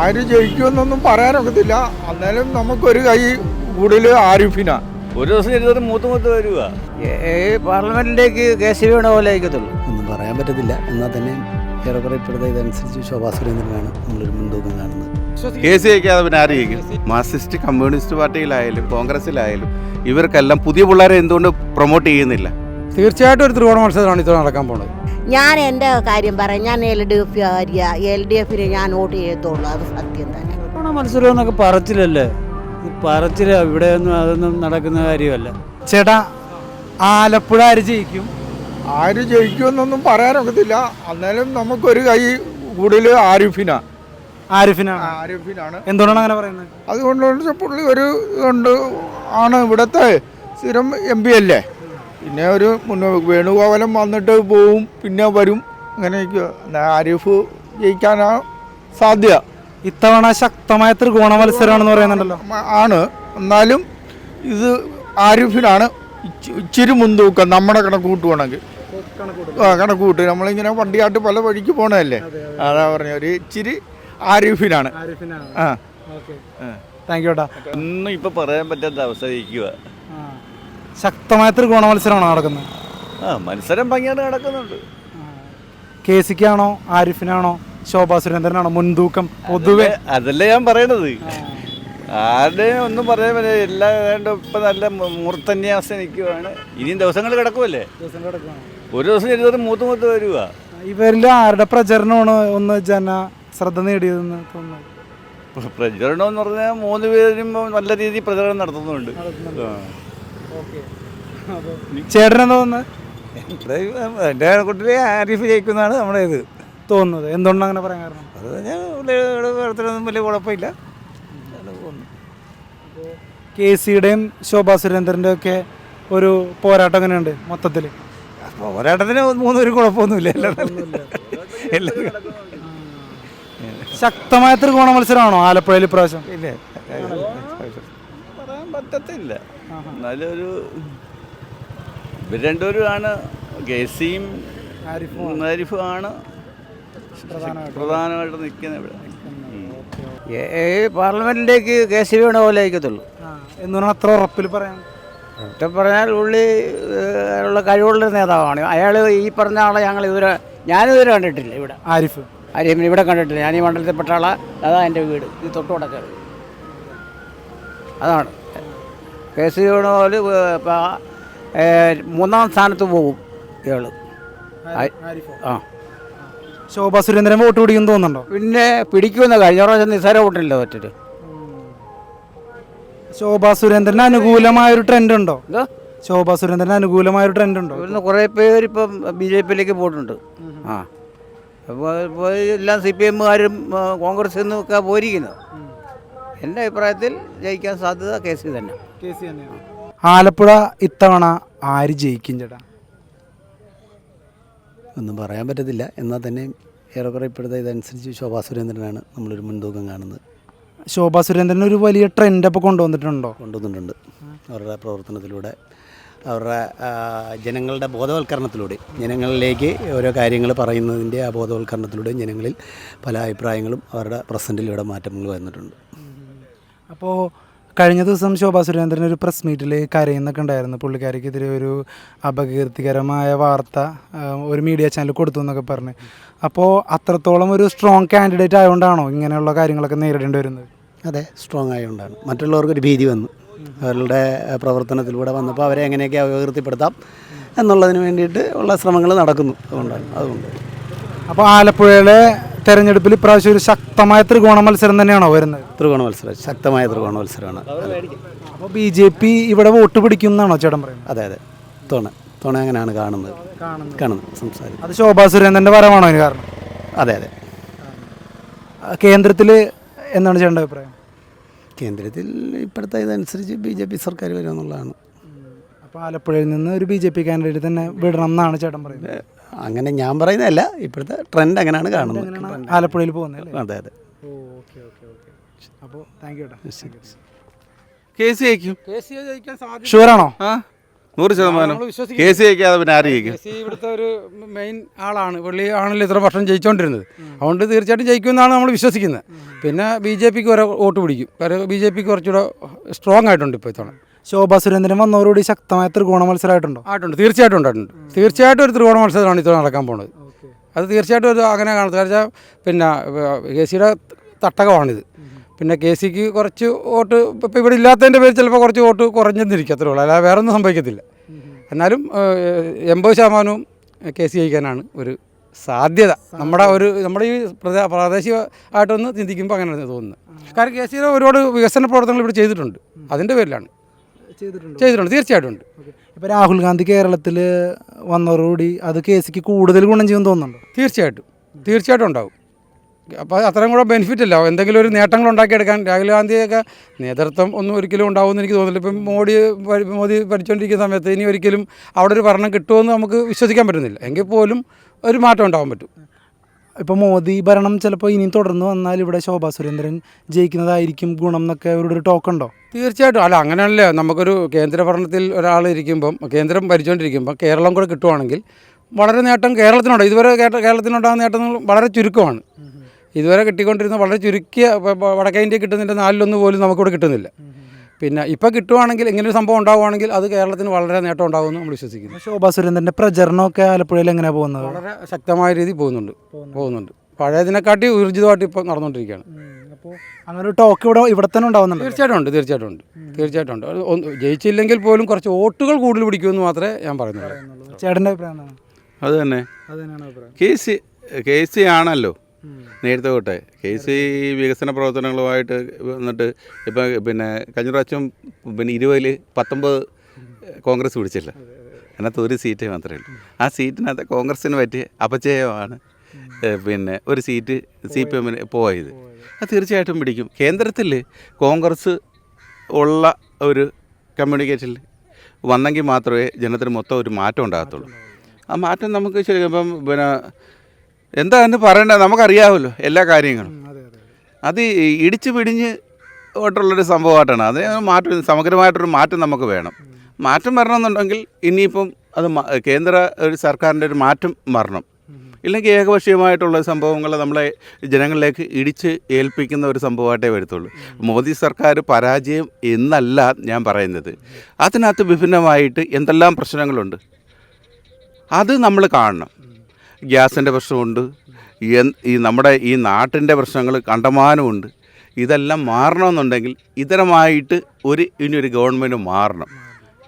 ആര് ജയിക്കുമെന്നൊന്നും പറയാനൊക്കത്തില്ല. അന്നേരം നമുക്കൊരു കൈ കൂടുതൽ ആരിഫിന. ഒരു ദിവസം ഇരുപത് മൂത്ത് മൂത്ത് വരിക പാർലമെന്റിലേക്ക് കെ സി വേണ പോലെ ആയിക്കത്തുള്ളൂ ഒന്നും പറയാൻ പറ്റത്തില്ല. എന്നാൽ തന്നെ ഏറെക്കുറെ ഇപ്പോഴത്തെ ഇതനുസരിച്ച് ശോഭാ സുരേന്ദ്രനാണ് നമ്മളൊരു മുൻതൂക്കം കാണുന്നത്. കെ സി ഐക്കാതെ പിന്നെ ആര് ജയിക്കും? മാർസിസ്റ്റ് കമ്മ്യൂണിസ്റ്റ് പാർട്ടിയിലായാലും കോൺഗ്രസിലായാലും ഇവർക്കെല്ലാം പുതിയ പിള്ളേരെ എന്തുകൊണ്ട് പ്രൊമോട്ട് ചെയ്യുന്നില്ല? തീർച്ചയായിട്ടും ഒരു ത്രികോണ മത്സരമാണ് ഇത്തവണ നടക്കാൻ പോകുന്നത് ഞാൻ എന്റെ കാര്യം പറയാം. ഞാൻ എൽ ഡി എഫ് കാര്യ. എൽ ഡി എഫിന് ഞാൻ വോട്ട് ചെയ്യത്തുള്ളൂ. അത് സത്യം തന്നെ. മത്സരം എന്നൊക്കെ പറച്ചിലല്ലേ? പറച്ചില ഇവിടെ ഒന്നും അതൊന്നും നടക്കുന്ന കാര്യമല്ല. ചേട്ടാ ആലപ്പുഴ ആര് ജയിക്കും? ആര് ജയിക്കുമെന്നൊന്നും പറയാനൊക്കത്തില്ല. അന്നേരം നമുക്കൊരു കൈ കൂടുതൽ ആരിഫിനാ. ആരിഫിനാണ് ആരിഫിനാണ്. എന്തുകൊണ്ടാണ് അങ്ങനെ പറയുന്നത്? അതുകൊണ്ട് പുള്ളി ഒരു ഇതുണ്ട്. ആണ് ഇവിടത്തെ സ്ഥിരം എം പി അല്ലേ? പിന്നെ ഒരു മുന്നോ വേണുഗോപാലം വന്നിട്ട് പോവും പിന്നെ വരും. അങ്ങനെയൊക്കെ. ആരിഫ് ജയിക്കാനാ സാധ്യ. ഇത്തവണ ശക്തമായ ത്രികോണ മത്സരമാണെന്ന് പറയുന്നുണ്ടല്ലോ. ആണ്. എന്നാലും ഇത് ആരിഫിനാണ് ഇച്ചി- ഇച്ചിരി മുൻതൂക്കം നമ്മുടെ കണക്ക് കൂട്ടുവാണെങ്കിൽ ആ കണക്ക് കൂട്ട് നമ്മളിങ്ങനെ വണ്ടിയായിട്ട് പല വഴിക്ക് പോണതല്ലേ? അതാ പറഞ്ഞ ഒരു ഇച്ചിരി ആരിഫിനാണ്. ആ. താങ്ക് യു ഇന്നും ഒന്നും ഇപ്പൊ പറയാൻ പറ്റാത്ത അവസ്ഥ ഇരിക്കുക ശക്തമായ ത്രികോണ മത്സരമാണ് നടക്കുന്നത്. ആ മത്സരം ഭംഗിയായിട്ട് നടക്കുന്നുണ്ട്. കെ സിക്കാണോ ആരിഫിനാണോ ശോഭാ സുരേന്ദ്രനാണോ മുൻതൂക്കം പൊതുവെ? അതല്ലേ ഞാൻ പറയണത്. ആരുടെയും ഒന്നും പറയാൻ പറ്റില്ല. എല്ലാ ഏതാണ്ട് ഇപ്പൊ നല്ല മൂർത്തന്യാസം നിൽക്കുവാണ്. ഇനിയും ദിവസങ്ങൾ കിടക്കുമല്ലേ ഒരു ദിവസം ഇരുപത് മൂത്ത് മൂത്ത് വരിക ഇവരിൽ ആരുടെ പ്രചരണമാണ് ഒന്ന് ജന ശ്രദ്ധ നേടിയതെന്ന് തോന്നുന്നു? പ്രചരണം എന്ന് പറഞ്ഞാൽ മൂന്ന് പേരും നല്ല രീതിയിൽ പ്രചരണം നടത്തുന്നുണ്ട്. എന്താ തോന്നുന്നത് എന്റെ ആരിഫ് ജയിക്കുന്നതാണ് നമ്മുടെ ഇത്. തോന്നുന്നത്. എന്തുകൊണ്ടാണ് അങ്ങനെ പറയാൻ കാരണം? അത് ഞാൻ വളർത്തിനൊന്നും വലിയ കുഴപ്പമില്ല. കെ സിയുടെയും ശോഭാ സുരേന്ദ്രന്റെ ഒക്കെ ഒരു പോരാട്ടം എങ്ങനെയുണ്ട് മൊത്തത്തിൽ പോരാട്ടത്തിന് മൂന്നുപേരും കുഴപ്പമൊന്നുമില്ല. എല്ലാവരും ശക്തമായ ത്രികോണ മത്സരമാണോ ആലപ്പുഴയിൽ ഇപ്രാവശ്യം? ഇല്ലേ. പറ്റത്തില്ല എന്നാലും ഒരു ഇവർ രണ്ടുപേരുമാണ്. ഗേസിയും ആരിഫുമാണ് പ്രധാനമായിട്ട്. നിൽക്കുന്നത് ഇവിടെ. പാർലമെന്റിലേക്ക് കെ സി വേണ പോലെ ആയിക്കത്തുള്ളൂ. എന്തുകൊണ്ടാണ് അത്ര ഉറപ്പിൽ പറയാം. ഒറ്റ പറഞ്ഞാൽ ഉള്ളി ഉള്ള കഴിവുള്ള നേതാവാണ്. അയാൾ ഈ പറഞ്ഞ ആളെ ഞങ്ങൾ ഇതുവരെ ഞാനിതുവരെ കണ്ടിട്ടില്ല ഇവിടെ. ആരിഫ്. ആരെയും ഇവിടെ കണ്ടിട്ടില്ല. ഞാൻ ഈ മണ്ഡലത്തിൽപ്പെട്ട ആളാ. അതാ എന്റെ വീട്. ഇത് തൊട്ടുകൊടക്ക അതാണ്. കെ സി വേണുപോലെ മൂന്നാം സ്ഥാനത്ത് പോകും ഇയാൾ ആ. ശോഭാ സുരേന്ദ്രൻ വോട്ട് പിടിക്കും തോന്നുന്നുണ്ടോ? പിന്നെ പിടിക്കുമെന്ന് കഴിഞ്ഞ പ്രാവശ്യം നിസ്സാര വോട്ടില്ല മറ്റൊരു ശോഭാ സുരേന്ദ്രന് അനുകൂലമായ ഒരു ട്രെൻഡ് ഉണ്ടോ ശോഭാ സുരേന്ദ്രന് അനുകൂലമായ ഒരു ട്രെൻഡ് ഉണ്ടോ ഇവിടുന്ന് കുറേ പേര് ഇപ്പം ബി ജെ പിയിലേക്ക് പോയിട്ടുണ്ട്. ആ. അപ്പോൾ എല്ലാം സി പി എമ്മുകാരും കോൺഗ്രസ് നിന്നൊക്കെ പോയിരിക്കുന്നത് എന്റെ അഭിപ്രായത്തിൽ ജയിക്കാൻ സാധ്യത കെ സി തന്നെ. ആലപ്പുഴ ഇത്തവണ ആര് ജയിക്കും ചേട്ടാ? ഒന്നും പറയാൻ പറ്റത്തില്ല. എന്നാൽ തന്നെ ഏറെക്കുറെ ഇപ്പോഴത്തെ ഇതനുസരിച്ച് ശോഭാ സുരേന്ദ്രനാണ് നമ്മളൊരു മുൻതൂക്കം കാണുന്നത്. ശോഭാ സുരേന്ദ്രൻ ഒരു വലിയ ട്രെൻഡ് അപ്പോൾ കൊണ്ടുവന്നിട്ടുണ്ടോ? കൊണ്ടുവന്നിട്ടുണ്ട്. അവരുടെ പ്രവർത്തനത്തിലൂടെ അവരുടെ ജനങ്ങളുടെ ബോധവൽക്കരണത്തിലൂടെ ജനങ്ങളിലേക്ക് ഓരോ കാര്യങ്ങൾ പറയുന്നതിന്റെ ആ ബോധവൽക്കരണത്തിലൂടെ ജനങ്ങളിൽ പല അഭിപ്രായങ്ങളും അവരുടെ പ്രസന്റിലൂടെ മാറ്റങ്ങൾ വന്നിട്ടുണ്ട്. അപ്പോൾ കഴിഞ്ഞ ദിവസം ശോഭാ സുരേന്ദ്രൻ ഒരു പ്രസ് മീറ്റിൽ കരയുന്നൊക്കെ ഉണ്ടായിരുന്നു. പുള്ളിക്കാരിക്കെതിരെ ഒരു അപകീർത്തികരമായ വാർത്ത ഒരു മീഡിയ ചാനൽ കൊടുത്തു എന്നൊക്കെ പറഞ്ഞ്. അപ്പോൾ അത്രത്തോളം ഒരു സ്ട്രോങ് കാൻഡിഡേറ്റ് ആയതുകൊണ്ടാണോ ഇങ്ങനെയുള്ള കാര്യങ്ങളൊക്കെ നേരിടേണ്ടി വരുന്നത്? അതെ സ്ട്രോങ് ആയതുകൊണ്ടാണ് മറ്റുള്ളവർക്കൊരു ഭീതി വന്നു. അവരുടെ പ്രവർത്തനത്തിലൂടെ വന്നപ്പോൾ അവരെ എങ്ങനെയൊക്കെ അപകീർത്തിപ്പെടുത്താം എന്നുള്ളതിന് വേണ്ടിയിട്ട് ഉള്ള ശ്രമങ്ങൾ നടക്കുന്നു. അതുകൊണ്ടാണ് അതുകൊണ്ട്. അപ്പോൾ ആലപ്പുഴയിലെ തെരഞ്ഞെടുപ്പിൽ ഇപ്രാവശ്യം ഒരു ശക്തമായ ത്രികോണ മത്സരം തന്നെയാണോ വരുന്നത്? ത്രികോണ മത്സരം ശക്തമായ ത്രികോണ മത്സരമാണ്. അപ്പോൾ ബി ജെ പി ഇവിടെ വോട്ട് പിടിക്കും എന്നാണോ ചേട്ടൻ പറയുന്നത്? അതെ അതെ. തോണ തോണ അങ്ങനെയാണ് കാണുന്നത്. കാണുന്നത്. സംസാരിക്കും അത് ശോഭാ സുരേന്ദ്രന്റെ വരവാണോ അതിന് കാരണം? അതെ അതെ. കേന്ദ്രത്തിൽ എന്താണ് ചേട്ടന്റെ അഭിപ്രായം? കേന്ദ്രത്തിൽ ഇപ്പോഴത്തെ ഇതനുസരിച്ച് ബി ജെ പി സർക്കാർ വരുമെന്നുള്ളതാണ് അപ്പോൾ ആലപ്പുഴയിൽ നിന്ന് ഒരു ബി ജെ പി കാൻഡിഡേറ്റ് തന്നെ വിടണം എന്നാണ് ചേട്ടൻ പറയുന്നത്. അങ്ങനെ ഞാൻ പറയുന്നതല്ല ഇപ്പോഴത്തെ ട്രെൻഡ് അങ്ങനെയാണ് കാണുന്നത്. ആലപ്പുഴയിൽ പോകുന്നത് അല്ലേ? അതെ അതെ. Okay okay okay. അപ്പോൾ താങ്ക് യു കെ സി ജയിക്കും. ഷുവറാണോ നൂറ് ശതമാനം. കെ സി ജയിക്കാതെ പിന്നെ ആര് ജയിക്കും? ഇവിടുത്തെ ഒരു മെയിൻ ആളാണ്. പുള്ളി ആണല്ലോ ഇത്ര വർഷം ജയിച്ചുകൊണ്ടിരുന്നത് അതുകൊണ്ട് തീർച്ചയായിട്ടും ജയിക്കുമെന്നാണ് നമ്മൾ വിശ്വസിക്കുന്നത്. പിന്നെ ബി ജെ പിക്ക് വരെ വോട്ട് പിടിക്കും. കാര്യം ബി ജെ പിക്ക് കുറച്ചുകൂടെ സ്ട്രോങ് ആയിട്ടുണ്ട് ഇപ്പോൾ ഇത്തവണ. ശോഭാ സുരേന്ദ്രൻ വന്നവരോട് ശക്തമായ ത്രികോണ മത്സരമായിട്ടുണ്ടോ? ആയിട്ടുണ്ട്. തീർച്ചയായിട്ടും ഉണ്ടായിട്ടുണ്ട്. തീർച്ചയായിട്ടും ഒരു ത്രികോണ മത്സരമാണ് ഇത്തവണ നടക്കാൻ പോകുന്നത് അത് തീർച്ചയായിട്ടും ഒരു അങ്ങനെ കാണുന്നത് വെച്ചാൽ പിന്നെ കെ സിയുടെ തട്ടകമാണിത്. പിന്നെ കെ സിക്ക് കുറച്ച് വോട്ട് ഇപ്പോൾ ഇവിടെ ഇല്ലാത്തതിന്റെ പേര് ചിലപ്പോൾ കുറച്ച് വോട്ട് കുറഞ്ഞെന്നിരിക്കത്തേ അത്രേ ഉള്ളൂ. അല്ലാതെ വേറെ ഒന്നും സംഭവിക്കത്തില്ല എന്നാലും എൺപത് ശതമാനവും കെ സി ജയിക്കാനാണ് ഒരു സാധ്യത. നമ്മുടെ ഒരു നമ്മുടെ ഈ പ്രദേ- പ്രാദേശികമായിട്ടൊന്ന് ചിന്തിക്കുമ്പോൾ അങ്ങനെയാണ് തോന്നുന്നത്. കാരണം കെ സിയുടെ ഒരുപാട് വികസന പ്രവർത്തനങ്ങൾ ഇവിടെ ചെയ്തിട്ടുണ്ട്. അതിന്റെ പേരിലാണ്. ചെയ്തിട്ടുണ്ട്? തീർച്ചയായിട്ടും ഉണ്ട്. ഇപ്പോൾ രാഹുൽ ഗാന്ധി കേരളത്തിൽ വന്നതോടുകൂടി അത് കെ സിക്ക് കൂടുതൽ ഗുണം ചെയ്യുമെന്ന് തോന്നുന്നുണ്ടോ? തീർച്ചയായിട്ടും. തീർച്ചയായിട്ടും ഉണ്ടാവും. അപ്പോൾ അത്രയും കൂടെ ബെനിഫിറ്റ് അല്ല എന്തെങ്കിലും ഒരു നേട്ടങ്ങൾ ഉണ്ടാക്കിയെടുക്കാൻ രാഹുൽ ഗാന്ധിയൊക്കെ നേതൃത്വം ഒന്നും ഒരിക്കലും ഉണ്ടാവുമെന്ന് എനിക്ക് തോന്നുന്നില്ല. ഇപ്പം മോഡി മോദി ഭരിച്ചുകൊണ്ടിരിക്കുന്ന സമയത്ത് ഇനി ഒരിക്കലും അവിടെ ഒരു ഭരണം കിട്ടുമെന്ന് നമുക്ക് വിശ്വസിക്കാൻ പറ്റുന്നില്ല. എങ്കിൽ പോലും ഒരു മാറ്റം ഉണ്ടാവാൻ പറ്റും. ഇപ്പോൾ മോദി ഭരണം ചിലപ്പോൾ ഇനിയും തുടർന്ന് വന്നാൽ ഇവിടെ ശോഭാ സുരേന്ദ്രൻ ജയിക്കുന്നതായിരിക്കും ഗുണം എന്നൊക്കെ അവരുടെ ഒരു ടോക്ക് ഉണ്ടോ? തീർച്ചയായിട്ടും. അല്ല അങ്ങനെയല്ലേ? നമുക്കൊരു കേന്ദ്ര ഭരണത്തിൽ ഒരാൾ ഇരിക്കുമ്പം കേന്ദ്രം ഭരിച്ചുകൊണ്ടിരിക്കുമ്പോൾ കേരളം കൂടെ കിട്ടുവാണെങ്കിൽ വളരെ നേട്ടം കേരളത്തിനുണ്ട്. ഇതുവരെ കേരളത്തിനുണ്ടാകുന്ന നേട്ടങ്ങൾ വളരെ ചുരുക്കമാണ്. ഇതുവരെ കിട്ടിക്കൊണ്ടിരുന്ന വളരെ ചുരുക്കിയ വടക്കേ ഇന്ത്യ കിട്ടുന്നതിന്റെ നാലിലൊന്ന് പോലും നമുക്കിവിടെ കിട്ടുന്നില്ല. പിന്നെ ഇപ്പോൾ കിട്ടുവാണെങ്കിൽ ഇങ്ങനെ ഒരു സംഭവം ഉണ്ടാവുകയാണെങ്കിൽ അത് കേരളത്തിന് വളരെ നേട്ടം ഉണ്ടാകുമെന്ന് നമ്മൾ വിശ്വസിക്കുന്നു. ശോഭാ സുരേന്ദ്രന്റെ പ്രചരണമൊക്കെ ആലപ്പുഴയിൽ എങ്ങനെ പോകുന്നത്? വളരെ ശക്തമായ രീതിയിൽ പോകുന്നുണ്ട്. പോകുന്നുണ്ട്. പഴയതിനെക്കാട്ടി ഊർജിതമായിട്ട് ഇപ്പോൾ നടന്നുകൊണ്ടിരിക്കുകയാണ്. അപ്പോൾ അങ്ങനെ ഒരു ടോക്ക് ഇവിടെ ഇവിടെ തന്നെ ഉണ്ടാവുന്നുണ്ട് തീർച്ചയായിട്ടും ഉണ്ട് തീർച്ചയായിട്ടും ഉണ്ട്. തീർച്ചയായിട്ടും ഉണ്ട്. അത് ഒന്ന് ജയിച്ചില്ലെങ്കിൽ പോലും കുറച്ച് വോട്ടുകൾ കൂടുതൽ പിടിക്കുമെന്ന് മാത്രമേ ഞാൻ പറയുന്നുള്ളൂ. ചേട്ടന്റെ അഭിപ്രായം എന്താണ്? അത് തന്നെ. അത് തന്നെയാണ് അഭിപ്രായം. കെ സി കെ സി ആണല്ലോ. നേരത്തെ തൊട്ടേ കെ സി വികസന പ്രവർത്തനങ്ങളുമായിട്ട് വന്നിട്ട് ഇപ്പം പിന്നെ കഴിഞ്ഞ പ്രാവശ്യം പിന്നെ ഇരുപതിൽ പത്തൊമ്പത് കോൺഗ്രസ് പിടിച്ചില്ല. അതിനകത്ത് ഒരു സീറ്റ് മാത്രമേ ഉള്ളൂ. ആ സീറ്റിനകത്ത് കോൺഗ്രസ്സിന് പറ്റിയ അപചയമാണ് പിന്നെ ഒരു സീറ്റ് സി പി എമ്മിന് പോയത്. അത് തീർച്ചയായിട്ടും പിടിക്കും. കേന്ദ്രത്തിൽ കോൺഗ്രസ് ഉള്ള ഒരു കമ്മ്യൂണിക്കേഷനിൽ വന്നെങ്കിൽ മാത്രമേ ജനത്തിന് മൊത്തം ഒരു മാറ്റം ഉണ്ടാകത്തുള്ളൂ. ആ മാറ്റം നമുക്ക് ശരിക്കും ഇപ്പം പിന്നെ എന്താ എന്ന് പറയണ്ട? നമുക്കറിയാമല്ലോ എല്ലാ കാര്യങ്ങളും. അത് ഇടിച്ച് പിടിഞ്ഞ് ഓട്ടുള്ളൊരു സംഭവമായിട്ടാണ്. അത് മാറ്റം സമഗ്രമായിട്ടൊരു മാറ്റം നമുക്ക് വേണം. മാറ്റം വരണമെന്നുണ്ടെങ്കിൽ ഇനിയിപ്പം അത് കേന്ദ്ര ഒരു സർക്കാരിന്റെ ഒരു മാറ്റം വരണം. ഇല്ലെങ്കിൽ ഏകപക്ഷീയമായിട്ടുള്ള സംഭവങ്ങൾ നമ്മളെ ജനങ്ങളിലേക്ക് ഇടിച്ച് ഏൽപ്പിക്കുന്ന ഒരു സംഭവമായിട്ടേ വരത്തുള്ളൂ. മോദി സർക്കാർ പരാജയം എന്നല്ല ഞാൻ പറയുന്നത്. അതിനകത്ത് വിഭിന്നമായിട്ട് എന്തെല്ലാം പ്രശ്നങ്ങളുണ്ട്? അത് നമ്മൾ കാണണം. ഗ്യാസിന്റെ പ്രശ്നമുണ്ട്. ഈ നമ്മുടെ ഈ നാട്ടിന്റെ പ്രശ്നങ്ങൾ കണ്ടമാനമുണ്ട്. ഇതെല്ലാം മാറണമെന്നുണ്ടെങ്കിൽ ഇതരമായിട്ട് ഒരു ഇനി ഒരു ഗവൺമെന്റ് മാറണം.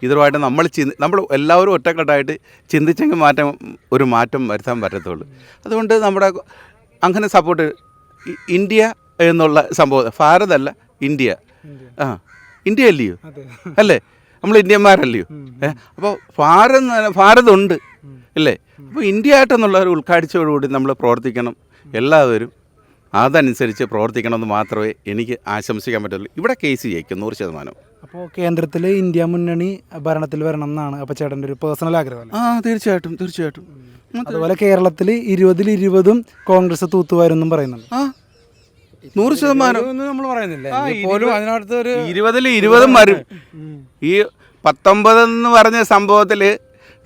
ഇതരമായിട്ട് നമ്മൾ ചിന്തി നമ്മൾ എല്ലാവരും ഒറ്റക്കെട്ടായിട്ട് ചിന്തിച്ചെങ്കിൽ മാറ്റം ഒരു മാറ്റം വരുത്താൻ പറ്റത്തുള്ളൂ. അതുകൊണ്ട് നമ്മുടെ അങ്ങനെ സപ്പോർട്ട് ഇന്ത്യ എന്നുള്ള സംഭവം ഭാരതല്ല ഇന്ത്യ. ആ ഇന്ത്യ അല്ലയോ? അല്ലേ? നമ്മൾ ഇന്ത്യന്മാരല്ലയോ? ഏഹ് അപ്പോൾ ഭാരത് ഭാരതമുണ്ട് അല്ലേ അപ്പോൾ ഇന്ത്യ ആയിട്ടെന്നുള്ള ഒരു ഉൾക്കാഴ്ചയോടുകൂടി നമ്മൾ പ്രവർത്തിക്കണം. എല്ലാവരും അതനുസരിച്ച് പ്രവർത്തിക്കണമെന്ന് മാത്രമേ എനിക്ക് ആശംസിക്കാൻ പറ്റുള്ളൂ ഇവിടെ കേസ് ജയിക്കും നൂറ് ശതമാനം. അപ്പോൾ കേന്ദ്രത്തിൽ ഇന്ത്യ മുന്നണി ഭരണത്തിൽ വരണം എന്നാണ് അപ്പോൾ ചേട്ടന്റെ ഒരു പേഴ്സണൽ ആഗ്രഹം ആ തീർച്ചയായിട്ടും തീർച്ചയായിട്ടും. അതുപോലെ കേരളത്തിൽ ഇരുപതിൽ ഇരുപതും കോൺഗ്രസ് തൂത്തുവാരെന്നും പറയുന്നുണ്ട്. ആ നൂറ് ശതമാനം. നമ്മൾ പറയുന്നില്ല? പോലും അതിനകത്ത് ഒരു ഇരുപതിൽ ഇരുപതും വരും. ഈ പത്തൊമ്പതെന്ന് പറഞ്ഞ സംഭവത്തിൽ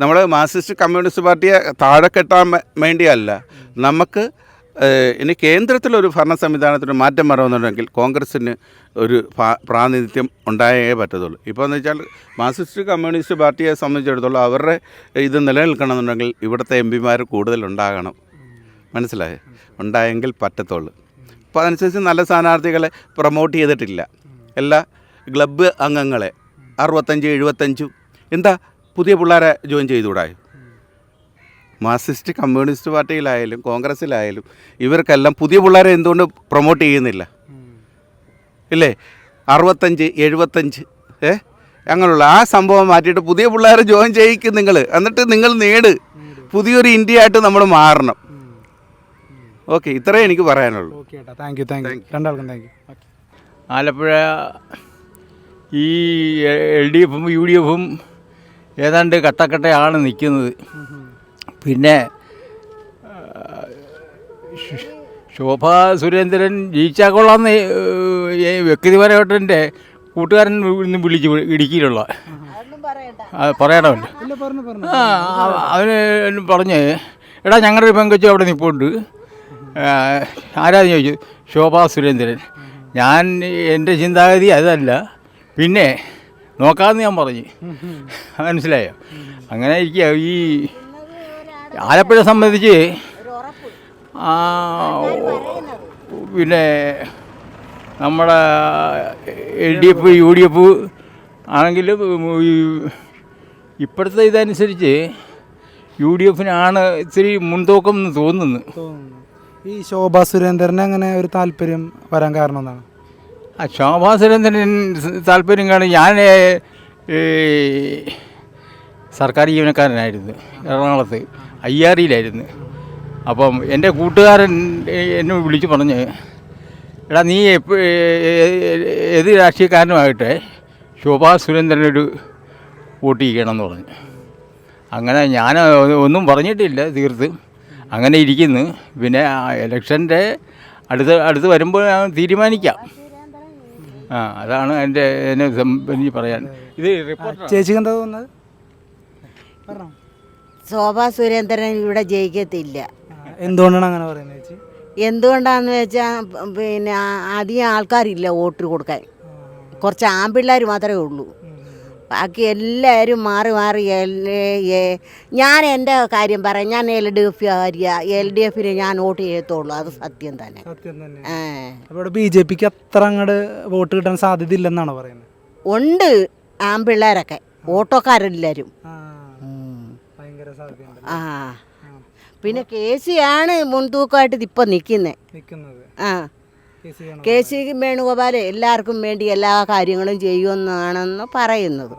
നമ്മൾ മാർക്സിസ്റ്റ് കമ്മ്യൂണിസ്റ്റ് പാർട്ടിയെ താഴെ കെട്ടാൻ വേണ്ടിയല്ല. നമുക്ക് ഇനി കേന്ദ്രത്തിലൊരു ഭരണ സംവിധാനത്തിന് മാറ്റം വരണമെന്നുണ്ടെങ്കിൽ കോൺഗ്രസ്സിന് ഒരു പ്രാ- പ്രാതിനിധ്യം ഉണ്ടായേ പറ്റത്തുള്ളൂ. ഇപ്പോൾ എന്ന് വെച്ചാൽ മാർക്സിസ്റ്റ് കമ്മ്യൂണിസ്റ്റ് പാർട്ടിയെ സംബന്ധിച്ചിടത്തോളം അവരുടെ ഇത് നിലനിൽക്കണമെന്നുണ്ടെങ്കിൽ ഇവിടുത്തെ എം പിമാർ കൂടുതലുണ്ടാകണം മനസ്സിലായേ? ഉണ്ടായെങ്കിൽ പറ്റത്തുള്ളൂ. അപ്പോൾ അതനുസരിച്ച് നല്ല സ്ഥാനാർത്ഥികളെ പ്രൊമോട്ട് ചെയ്തിട്ടില്ല. എല്ലാ ക്ലബ്ബ് അംഗങ്ങളെ അറുപത്തഞ്ച് എഴുപത്തഞ്ചും. എന്താ പുതിയ പിള്ളേരെ ജോയിൻ ചെയ്തുകൂടാ? മാർസിസ്റ്റ് കമ്മ്യൂണിസ്റ്റ് പാർട്ടിയിലായാലും കോൺഗ്രസ്സിലായാലും ഇവർക്കെല്ലാം പുതിയ പിള്ളേരെ എന്തുകൊണ്ട് പ്രൊമോട്ട് ചെയ്യുന്നില്ല? ഇല്ലേ? അറുപത്തഞ്ച് എഴുപത്തഞ്ച് ഏ? അങ്ങനെയുള്ള ആ സംഭവം മാറ്റിയിട്ട് പുതിയ പിള്ളേരെ ജോയിൻ ചെയ്യിക്കും നിങ്ങൾ എന്നിട്ട് നിങ്ങൾ നേട്. പുതിയൊരു ഇന്ത്യ ആയിട്ട് നമ്മൾ മാറണം. ഓക്കെ ഇത്രയേ എനിക്ക് പറയാനുള്ളൂ. ഓക്കെ ഏട്ടാ താങ്ക് യു താങ്ക് യു രണ്ടാൾക്കും താങ്ക് യു ആലപ്പുഴ ഈ എൽ ഡി എഫും യു ഡി എഫും ഏതാണ്ട് കട്ടക്കട്ടയാണ് നിൽക്കുന്നത്. പിന്നെ ശോഭ സുരേന്ദ്രൻ ജയിച്ചാൽ കൊള്ളാന്ന് വ്യക്തിപരമായിട്ടെന്റെ വ്യക്തിപരമായിട്ട് എന്റെ കൂട്ടുകാരൻ ഇന്ന് വിളിച്ച് ഇടുക്കിയിലുള്ള. പറയണമല്ലോ ആ അവന് പറഞ്ഞ് എടാ ഞങ്ങളുടെ ഒരു പെങ്കൊച്ചു അവിടെ നിൽപ്പുണ്ട് ആരാന്ന് ചോദിച്ചു? ശോഭാ സുരേന്ദ്രൻ. ഞാൻ എന്റെ ചിന്താഗതി അതല്ല. പിന്നെ നോക്കാമെന്ന് ഞാൻ പറഞ്ഞു. മനസ്സിലായോ? അങ്ങനെ ഇരിക്കുക ഈ ആലപ്പുഴ സംബന്ധിച്ച് പിന്നെ നമ്മുടെ L D F U D F ആണെങ്കിലും ഇപ്പോഴത്തെ ഇതനുസരിച്ച് യു ഡി എഫിനാണ് ഇത്തിരി മുൻതൂക്കം എന്ന് തോന്നുന്നു. ഈ ശോഭാ സുരേന്ദ്രനെ അങ്ങനെ ഒരു താല്പര്യം വരാൻ കാരണം എന്താണ്? ആ ശോഭാ സുരേന്ദ്രൻ താല്പര്യം കാണും ഞാൻ ഈ സർക്കാർ ജീവനക്കാരനായിരുന്നു എറണാകുളത്ത് ഐ ആർ ഇയിലായിരുന്നു അപ്പം എന്റെ കൂട്ടുകാരൻ എന്നെ വിളിച്ച് പറഞ്ഞ് എടാ നീ ഏത് രാഷ്ട്രീയക്കാരനുമായിട്ട് ശോഭാ സുരേന്ദ്രനൊരു വോട്ട് ചെയ്യണം എന്ന് പറഞ്ഞു. അങ്ങനെ ഞാൻ ഒന്നും പറഞ്ഞിട്ടില്ല തീർത്ത്. അങ്ങനെ ഇരിക്കുന്നു. പിന്നെ ഇലക്ഷന്റെ അടുത്ത് അടുത്ത് വരുമ്പോൾ ഞാൻ തീരുമാനിക്കാം. ആ അതാണ് എന്റെ എന്നെ സംബന്ധിച്ച് പറയാൻ. ഇത് റിപ്പോർട്ടർ ചേച്ചിക്ക് എന്താ തോന്നുന്നത്? പറഞ്ഞോ. ശോഭാ സുരേന്ദ്രൻ ഇവിടെ ജയിക്കത്തില്ല. എന്തുകൊണ്ടാണ് അങ്ങനെ പറയുന്നത് ചേച്ചി? എന്തുകൊണ്ടാന്ന് വെച്ചാൽ പിന്നെ അധികം ആൾക്കാരില്ല വോട്ട് കൊടുക്കാൻ. കുറച്ച് ആൺപിള്ളേർ മാത്രമേ ഉള്ളൂ. ബാക്കി എല്ലാവരും മാറി മാറി ഞാൻ എന്റെ കാര്യം പറയാം. ഞാൻ എൽ ഡി എഫ് കാര്യ. എൽ ഡി എഫിന് ഞാൻ വോട്ട് ചെയ്യത്തുള്ളൂ. അത് സത്യം തന്നെ. സത്യം തന്നെ. ബി ജെ പിക്ക് അത്ര അങ്ങോട്ട് വോട്ട് കിട്ടാൻ സാധ്യത ഇല്ലെന്നാണ് പറയുന്നത്? ഉണ്ട്. ആൺപിള്ളേരൊക്കെ ഓട്ടോക്കാരെല്ലാവരും ആ. പിന്നെ കെ സി ആണ് മുൻതൂക്കമായിട്ട് ഇപ്പം നിൽക്കുന്നത്. ആ. കെ സി വേണുഗോപാൽ വേണുഗോപാൽ എല്ലാവർക്കും വേണ്ടി എല്ലാ കാര്യങ്ങളും ചെയ്യുമെന്നാണെന്ന് പറയുന്നത്.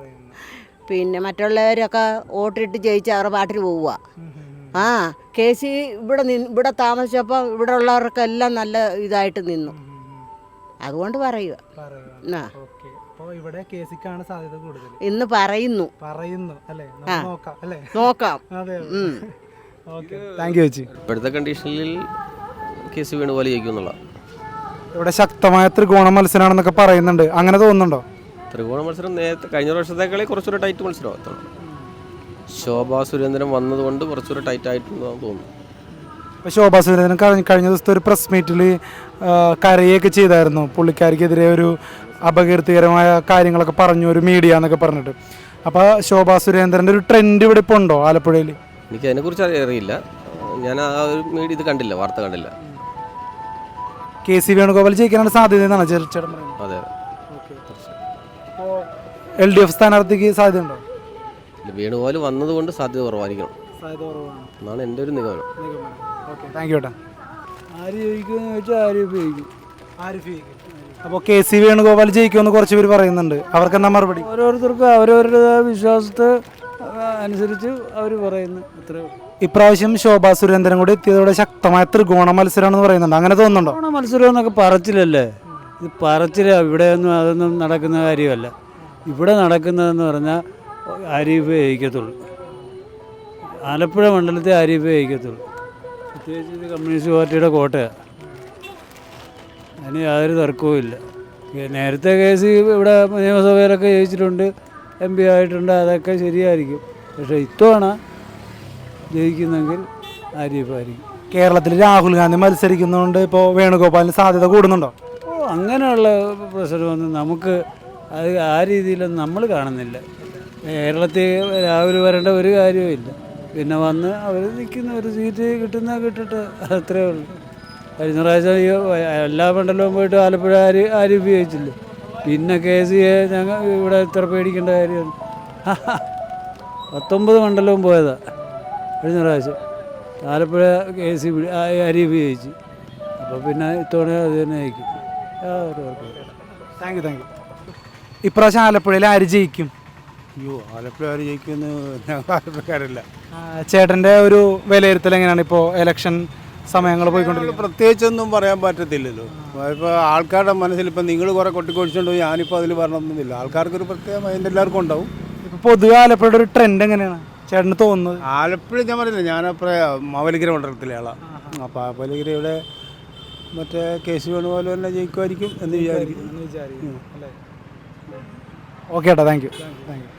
പിന്നെ മറ്റുള്ളവരൊക്കെ വോട്ടിട്ട് ജയിച്ച് അവരുടെ പാട്ടിൽ പോവുക. ആ കെ സി ഇവിടെ നിന്ന് ഇവിടെ താമസിച്ചപ്പോൾ ഇവിടെ ഉള്ളവർക്കെല്ലാം നല്ല ഇതായിട്ട് നിന്നു. അതുകൊണ്ട് പറയുക. ആ. ഇവിടെ സാധ്യത കൂടുതൽ ഇന്ന് പറയുന്നു. പറയുന്നു അല്ലേ? നോക്കാം അല്ലേ? നോക്കാം. അതെ ഉം. ഓക്കെ. താങ്ക് യു ഇപ്പോഴത്തെ കണ്ടീഷനിൽ കെ സി വേണുപോലെ ജയിക്കും എന്നുള്ള ഇവിടെ ശക്തമായ ത്രികോണ മത്സരമാണെന്നൊക്കെ പറയുന്നുണ്ട്. അങ്ങനെ തോന്നുന്നുണ്ടോ? ത്രികോണ മത്സരം നേരത്തെ കഴിഞ്ഞ വർഷത്തേക്കാളെ കുറച്ചൊരു ടൈറ്റ് മത്സരം ശോഭാ സുരേന്ദ്രൻ വന്നതുകൊണ്ട് കുറച്ചൊരു ടൈറ്റ് ആയിട്ടുണ്ടെന്ന് തോന്നുന്നു. ഇപ്പോൾ ശോഭാ സുരേന്ദ്രൻ കഴിഞ്ഞ കഴിഞ്ഞ ദിവസത്തെ ഒരു പ്രസ് മീറ്റിൽ കരയൊക്കെ ചെയ്തായിരുന്നു. പുള്ളിക്കാരിക്കെതിരെ ഒരു അപകീർത്തികരമായ കാര്യങ്ങളൊക്കെ പറഞ്ഞു ഒരു മീഡിയ എന്നൊക്കെ പറഞ്ഞിട്ട്. അപ്പോൾ ശോഭാ സുരേന്ദ്രന്റെ ഒരു ട്രെൻഡ് ഇവിടെ ഇപ്പോൾ ഉണ്ടോ ആലപ്പുഴയിൽ എനിക്ക് അതിനെക്കുറിച്ച് അറി- അറിയില്ല. ഞാൻ ആ ഒരു മീഡിയ ഇത് കണ്ടില്ല വാർത്ത കണ്ടില്ല. കെ സി വേണുഗോപാൽ ജയിക്കാനാണ് സാധ്യത എന്നാണ് ചേട്ടൻ പറയുന്നത്. അതെ. അപ്പോൾ എൽ ഡി എഫ് സ്ഥാനാർത്ഥിക്ക് സാധ്യതയുണ്ടോ? വേണുഗോപാൽ വന്നതുകൊണ്ട് സാധ്യത കുറവായിരിക്കണം. സാധ്യത കുറവാണ്. എന്നാണ് എന്റെ ഒരു നിഗമനം. ഓക്കെ. താങ്ക് യു ഏട്ടാ. ആര് ജയിക്കുമെന്ന് ചോദിച്ചാൽ ആര് ഉപയോഗിക്കും ആരിഫ് അപ്പോൾ കെ സി വേണുഗോപാൽ ജയിക്കുമെന്ന് കുറച്ച് പേര് പറയുന്നുണ്ട്. അവർക്ക് എന്താ മറുപടി? ഓരോരുത്തർക്കും അവരവരുടേതായ വിശ്വാസത്തെ അനുസരിച്ച് അവർ പറയുന്നു. അത്രേ. ഉള്ളൂ. ഇപ്രാവശ്യം ശോഭാ സുരേന്ദ്രൻ കൂടി എത്തിയതോടെ ശക്തമായ ത്രികോണ മത്സരമാണെന്ന് പറയുന്നുണ്ട്. അങ്ങനെ തോന്നുന്നുണ്ടോ? ത്രികോണ മത്സരം എന്നൊക്കെ പറച്ചിലല്ലേ? ഇത് പറച്ചില ഇവിടെയൊന്നും അതൊന്നും നടക്കുന്ന കാര്യമല്ല. ഇവിടെ നടക്കുന്നതെന്ന് പറഞ്ഞാൽ ആരീഫ് ജയിക്കത്തുള്ളൂ ആലപ്പുഴ മണ്ഡലത്തെ ആരീഫ് ജയിക്കത്തുള്ളൂ പ്രത്യേകിച്ച് ഇത് കമ്മ്യൂണിസ്റ്റ് പാർട്ടിയുടെ കോട്ടയാണ് അതിന് യാതൊരു തർക്കവും ഇല്ല നേരത്തെ കേസ് ഇവിടെ നിയമസഭയിലൊക്കെ ജയിച്ചിട്ടുണ്ട്. എം പി ആയിട്ടുണ്ട് അതൊക്കെ ശരിയായിരിക്കും. പക്ഷേ ഇത്തവണ ജയിക്കുന്നെങ്കിൽ ആരിഫായിരിക്കും കേരളത്തിൽ രാഹുൽ ഗാന്ധി മത്സരിക്കുന്നതുകൊണ്ട് ഇപ്പോൾ വേണുഗോപാലിന് സാധ്യത കൂടുന്നുണ്ടോ? ഓ അങ്ങനെയുള്ള പ്രശ്നമൊന്നും നമുക്ക് അത് ആ രീതിയിലൊന്നും നമ്മൾ കാണുന്നില്ല. കേരളത്തിൽ രാഹുൽ വരേണ്ട ഒരു കാര്യവുമില്ല പിന്നെ വന്ന് അവർ നിൽക്കുന്ന ഒരു സീറ്റ് കിട്ടുന്ന കിട്ടിട്ട് അത്രേ ഉള്ളൂ. കഴിഞ്ഞ പ്രാവശ്യം എല്ലാ മണ്ഡലവും പോയിട്ട് ആലപ്പുഴ ആര് ആരും ഉപയോഗിച്ചില്ല? പിന്നെ കെ സി എ ഞങ്ങൾ ഇവിടെ ഇത്ര പേടിക്കേണ്ട കാര്യമാണ് പത്തൊമ്പത് മണ്ഡലവും പോയതാ. കഴിഞ്ഞ പ്രാവശ്യം. ആലപ്പുഴ കെ സി അരി ഉപയോഗിച്ച്. അപ്പോൾ പിന്നെ ഇത്തവണ അത് തന്നെ ആയിരിക്കും. യാതൊരു താങ്ക് യു താങ്ക് യു ഇപ്രാവശ്യം ആലപ്പുഴയിൽ ആര് ജയിക്കും. അയ്യോ ആലപ്പുഴ ആര് ജയിക്കുമെന്ന് ഞങ്ങൾ ആലപ്പുഴക്കാരല്ല. ചേട്ടന്റെ ഒരു വിലയിരുത്തൽ എങ്ങനെയാണ് ഇപ്പോൾ ഇലക്ഷൻ സമയങ്ങൾ പോയിക്കൊണ്ടിരിക്കുന്നത് പ്രത്യേകിച്ചൊന്നും പറയാൻ പറ്റത്തില്ലല്ലോ. ഇപ്പോൾ ആൾക്കാരുടെ മനസ്സിൽ ഇപ്പം നിങ്ങൾ കുറേ കൊട്ടിക്കൊടിച്ചുകൊണ്ട് ഞാനിപ്പോൾ അതിൽ പറഞ്ഞൊന്നുമില്ല ആൾക്കാർക്ക് ഒരു പ്രത്യേക മൈൻഡ് എല്ലാവർക്കും ഉണ്ടാവും. ഇപ്പോൾ പൊതുവെ ആലപ്പുഴയുടെ ഒരു ട്രെൻഡ് എങ്ങനെയാണ്? ചേട്ടന് തോന്നുന്നത്? ആലപ്പുഴ ഞാൻ പറഞ്ഞില്ല ഞാനപ്പറേ മാവലിക്കര മണ്ഡലത്തിലെ ആളാണ് അപ്പോൾ മാവലിക്കരയുടെ മറ്റേ കേസ് വേണുപോലെ തന്നെ ജയിക്കുമായിരിക്കും എന്ന് വിചാരിക്കും. ഓക്കെ ഏട്ടാ താങ്ക് യു താങ്ക് യു